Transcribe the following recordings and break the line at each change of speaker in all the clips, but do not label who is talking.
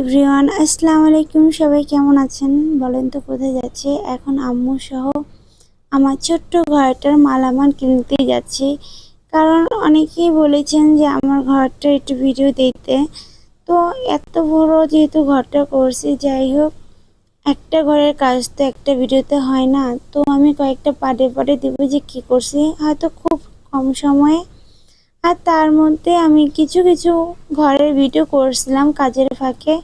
Everyone, আসসালামু আলাইকুম। সবাই কেমন আছেন? বলেন তো কোথায় যাচ্ছে? এখন আম্মু সহ আমার ছোট্ট ঘরটার মালামাল কিনতে যাচ্ছি। কারণ অনেকেই বলেছেন যে আমার ঘরটা একটু ভিডিও দিতে। তো এত বড় যেহেতু ঘরটা করছি, যাই হোক, একটা ঘরের কাজ তো একটা ভিডিওতে হয় না। তো আমি কয়েকটা পাটে পাটে দেবো যে কী করছি। হয়তো খুব কম সময়ে আর তার মধ্যে আমি কিছু কিছু ঘরের ভিডিও করছিলাম কাজের ফাঁকে।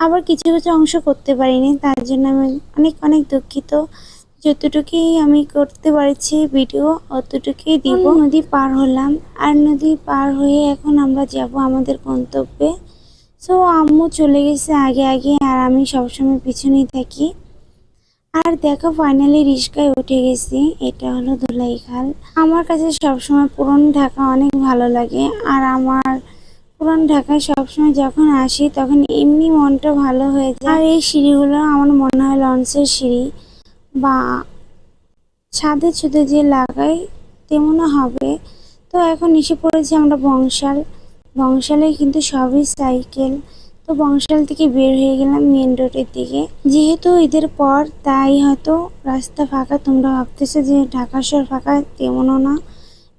আবার কিছু কিছু অংশ করতে পারিনি তার জন্য আমি অনেক অনেক দুঃখিত। যতটুকুই আমি করতে পারছি ভিডিও অতটুকুই দিব। নদী পার হলাম। আর নদী পার হয়ে এখন আমরা যাব আমাদের গন্তব্যে। সো আম্মু চলে গেছে আগে আগে। আর আমি সবসময় পিছনেই থাকি। আর দেখো ফাইনালি রিস্কায় উঠে গেছি। এটা হলো ধুলাইখাল আমার কাছে সবসময় পুরন ঢাকা অনেক ভালো লাগে। আর আমার পুরান ঢাকায় সবসময় যখন আসি, তখন এমনি মনটা ভালো হয়ে যায়। আর এই সিঁড়িগুলো আমার মনে হয় লঞ্চের সিঁড়ি। বা ছাদে ছুদে যে লাগাই, তেমনও হবে। তো এখন এসে পড়েছি আমরা বংশাল। বংশালে কিন্তু সবই সাইকেল। তো বংশাল থেকে বের হয়ে গেলাম মেন রোডের দিকে। যেহেতু ঈদের পর, তাই হয়তো রাস্তা ফাঁকা। তোমরা ভাবতেছো যে ঢাকা শহর ফাঁকা, তেমনও না।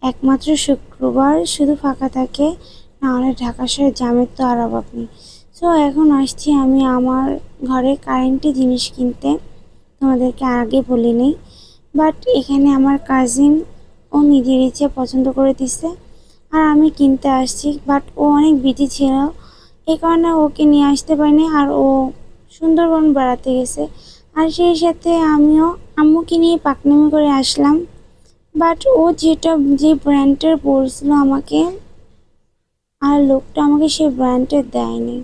একমাত্র শুক্রবার শুধু ফাঁকা থাকে নাহলে ঢাকা শহরে জামের তো আর অভাব নেই। সো এখন আসছি আমি আমার ঘরে কারেন্টের জিনিস কিনতে। তোমাদেরকে আগে বলি নেই। বাট এখানে আমার কাজিন ও নিজের ইচ্ছে পছন্দ করে দিছে। আর আমি কিনতে আসছি বাট ও অনেক বিজি ছিল। এই কারণে ওকে নিয়ে আসতে পারিনি আর ও সুন্দরবন বেড়াতে গেছে। আর সেই সাথে আমিও আম্মুকে নিয়ে পাকনামি করে আসলাম। বাট ও যেটা, যে ব্র্যান্ডের বলছিল আমাকে, আর লোকটা আমাকে সেই ব্র্যান্ডের দেয়নি।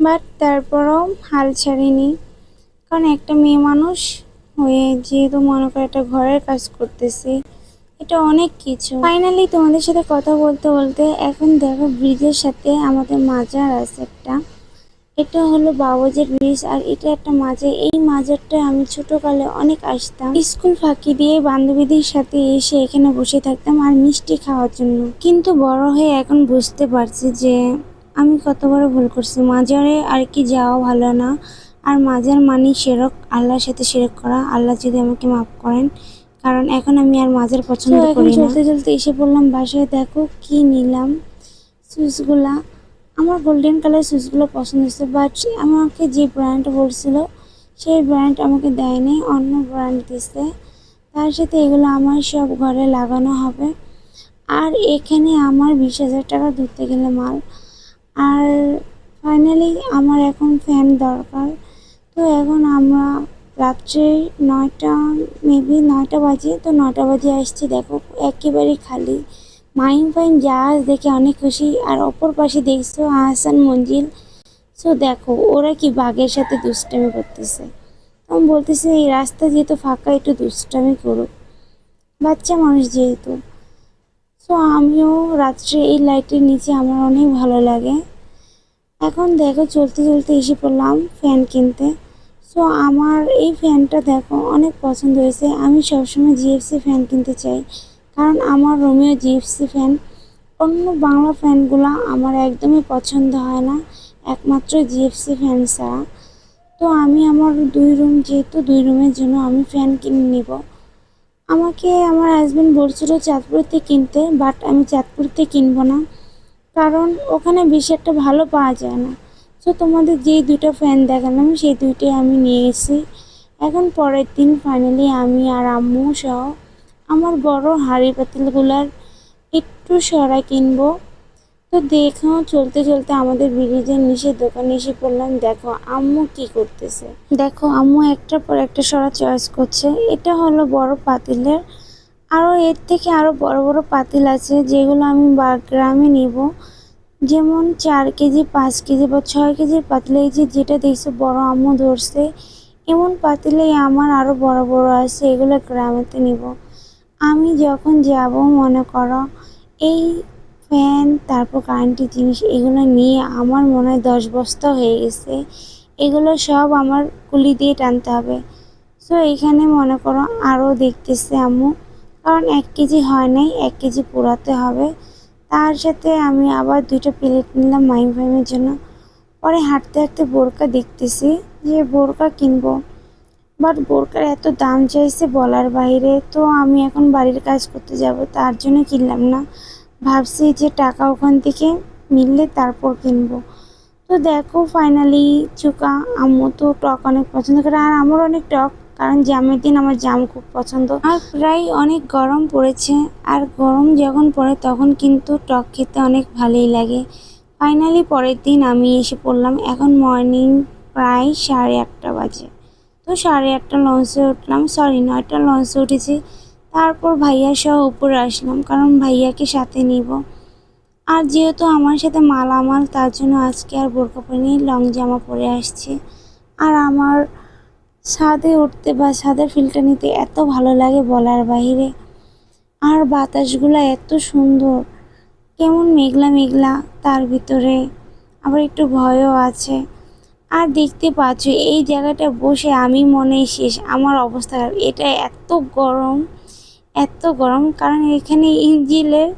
বাট তারপরও হাল ছাড়িনি। কারণ একটা মেয়ে মানুষ হয়ে যেহেতু মনে করে একটা ঘরের কাজ করতেছি। এটা অনেক কিছু। ফাইনালি তোমাদের সাথে কথা বলতে বলতে এখন দেখো ব্রিজের সাথে আমাদের মাজার আছে একটা। এটা হলো বাবুজের ব্রিজ আর এটা একটা মাজার। এই মাজারটা আমি ছোটকালে অনেক আসতাম। স্কুল ফাঁকি দিয়ে বান্ধবীদের সাথে এসে এখানে বসে থাকতাম আর মিষ্টি খাওয়ার জন্য। কিন্তু বড় হয়ে এখন বুঝতে পারছি যে আমি কত বড় ভুল করছি। মাজারে আর কি যাওয়া ভালো না। আর মাজার মানি সেরক। আল্লাহর সাথে সেরক করা। আল্লাহ যদি আমাকে মাফ করেন কারণ এখন আমি আর মাজার পছন্দ করি না। চলতে চলতে এসে পড়লাম বাসায় দেখো কি নিলাম? সুইচগুলা আমার গোল্ডেন কালার সুইচগুলো পছন্দ হয়েছে বাট আমাকে যে ব্র্যান্ড বলছিল সেই ব্র্যান্ড আমাকে দেয়নি অন্য ব্র্যান্ড দিছে। তার সাথে এগুলো আমার সব ঘরে লাগানো হবে। আর এখানে আমার বিশ হাজার টাকা ধরতে গেলে মাল। আর ফাইনালি আমার এখন ফ্যান দরকার। তো এখন আমরা রাত্রে নয়টা মেবি নয়টা বাজে, তো নয়টা বাজে আসছি, দেখো, একেবারে খালি। মাইন ফাইন জাহাজ দেখে অনেক খুশি, আর অপর পাশে দেখছ আহসান মঞ্জিল। সো দেখো, ওরা কি বাঘের সাথে দুষ্টামি করতেছে। আমি বলতেছি, এই রাস্তা যেহেতু ফাঁকা, একটু দুষ্টামি করুক বাচ্চা মানুষ যেহেতু। সো আমিও রাত্রে এই লাইটের নিচে আমার অনেক ভালো লাগে। এখন দেখো, চলতে চলতে এসে পড়লাম ফ্যান কিনতে। সো আমার এই ফ্যানটা দেখো, অনেক পছন্দ হয়েছে। আমি সবসময় জিএফসি ফ্যান কিনতে চাই। কারণ আমার রুমেও জিএফসি ফ্যান অন্য বাংলা ফ্যানগুলো আমার একদমই পছন্দ হয় না। একমাত্র জিএফসি ফ্যান ছাড়া। তো আমি আমার দুই রুম যেহেতু দুই রুমের জন্য আমি ফ্যান কিনে নিব। আমাকে আমার হাজব্যান্ড বলছিল চাঁদপুরতে কিনতে বাট আমি চাঁদপুরতে কিনবো না। কারণ ওখানে বেশি একটা ভালো পাওয়া যায় না। তো তোমাদের যেই দুটো ফ্যান দেখালাম, সেই দুইটাই আমি নিয়ে এসেছি এখন পরের দিন ফাইনালি আমি আর আম্মু সহ আমার বড় হাঁড়ি পাতিলগুলার একটু সরা কিনবো। তো দেখো, চলতে চলতে আমাদের ব্রিজের নিচের দোকানে এসে পড়লাম দেখো, আম্মু কি করতেছে? দেখো, আম্মু একটার পর একটা সরা চয়েস করছে। এটা হলো বড় পাতিলের। আরও এর থেকে আরও বড় বড় পাতিল আছে, যেগুলো আমি বা, গ্রামে নিব। যেমন চার কেজি, পাঁচ কেজি বা ছয় কেজির পাতিলে যে যেটা দেখছ বড় আম্মু ধরছে, এমন পাতিলেই আমার আরও বড় বড় আছে, এগুলো গ্রামেতে নিব। আমি যখন যাব, মনে করো এই ফ্যান, তারপর কারেন্টের জিনিস এগুলো নিয়ে আমার মনে হয় দশ বস্তা হয়ে গেছে, এগুলো সব আমার কুলি দিয়ে টানতে হবে। সো এখানে মনে করো আরও দেখতেছে আম্মু, কারণ এক কেজি হয় নাই, এক কেজি পোড়াতে হবে। তার সাথে আমি আবার দুইটা প্লেট নিলাম মাইম ফাইমের জন্য। পরে হাঁটতে হাঁটতে বোরকা দেখতেছি যে বোরকা কিনবো। বাট বোরকার এত দাম চাইছে বলার বাইরে, তো আমি এখন বাড়ির কাজ করতে যাব, তার জন্য কিনলাম না। ভাবছি যে টাকা ওখান থেকে মিললে তারপর কিনবো। তো দেখো ফাইনালি চুকা, আম্মু তো টক অনেক পছন্দ করে, আর আমার অনেক টক। কারণ জামের দিন আমার জাম খুব পছন্দ। আর প্রায় অনেক গরম পড়েছে, আর গরম যখন পড়ে তখন কিন্তু টক খেতে অনেক ভালোই লাগে। ফাইনালি পরের দিন আমি এসে পড়লাম, এখন মর্নিং প্রায় সাড়ে আটটা বাজে। তো সাড়ে আটটা লঞ্চে উঠলাম সরি নয়টা লঞ্চে উঠেছি। তারপর ভাইয়া সহ উপরে আসলাম, কারণ ভাইয়াকে সাথে নিব। আর যেহেতু আমার সাথে মালামাল, তার জন্য আজকে আর বোরকা পরে নিয়ে লং জামা পরে আসছি। আর আমার ছাদে উঠতে বা ছাদের ফিল্টার নিতে এত ভালো লাগে বলার বাইরে আর বাতাসগুলো এত সুন্দর। কেমন মেঘলা মেঘলা তার ভিতরে। আবার একটু ভয়ও আছে। আর দেখতে পাচ্ছ, এই জায়গাটা বসে আমি মনে শেষ। আমার অবস্থা এটা এত গরম এত গরম। কারণ এখানে ইঞ্জিলের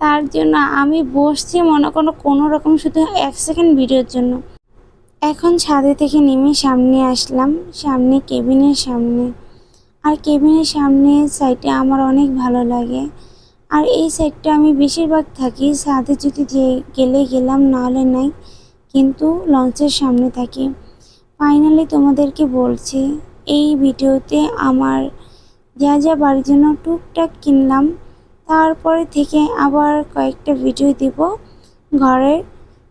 তার জন্য আমি বসছি মনে করো কোনো রকম শুধু এক সেকেন্ড ভিডিওর জন্য। এখন ছাদে থেকে নেমে সামনে আসলাম, সামনে কেবিনের সামনে। আর কেবিনের সামনে সাইডে আমার অনেক ভালো লাগে। আর এই সাইডটা আমি বেশিরভাগ থাকি, ছাদে যদি গেলে গেলাম, নাহলে নাই। কিন্তু লঞ্চের সামনে থাকি। ফাইনালি তোমাদেরকে বলছি, এই ভিডিওতে আমার যা যা বাড়ির জন্য টুকটাক কিনলাম, তারপরে থেকে আবার কয়েকটা ভিডিও দিব। ঘরের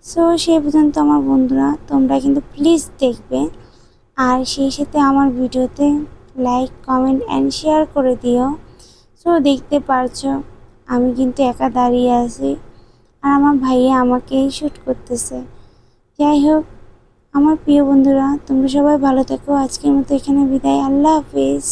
সো সেই পর্যন্ত আমার বন্ধুরা, তোমরা কিন্তু প্লিজ দেখবে। আর সেই সাথে আমার ভিডিওতে লাইক কমেন্ট অ্যান্ড শেয়ার করে দিও। সো দেখতে পারছ, আমি কিন্তু একা দাঁড়িয়ে আছি। আর আমার ভাইয়া আমাকে শ্যুট করতেছে। যাই হোক, আমার প্রিয় বন্ধুরা, তোমরা সবাই ভালো থেকো। আজকের মতো এখানে বিদায়। আল্লাহ হাফিজ।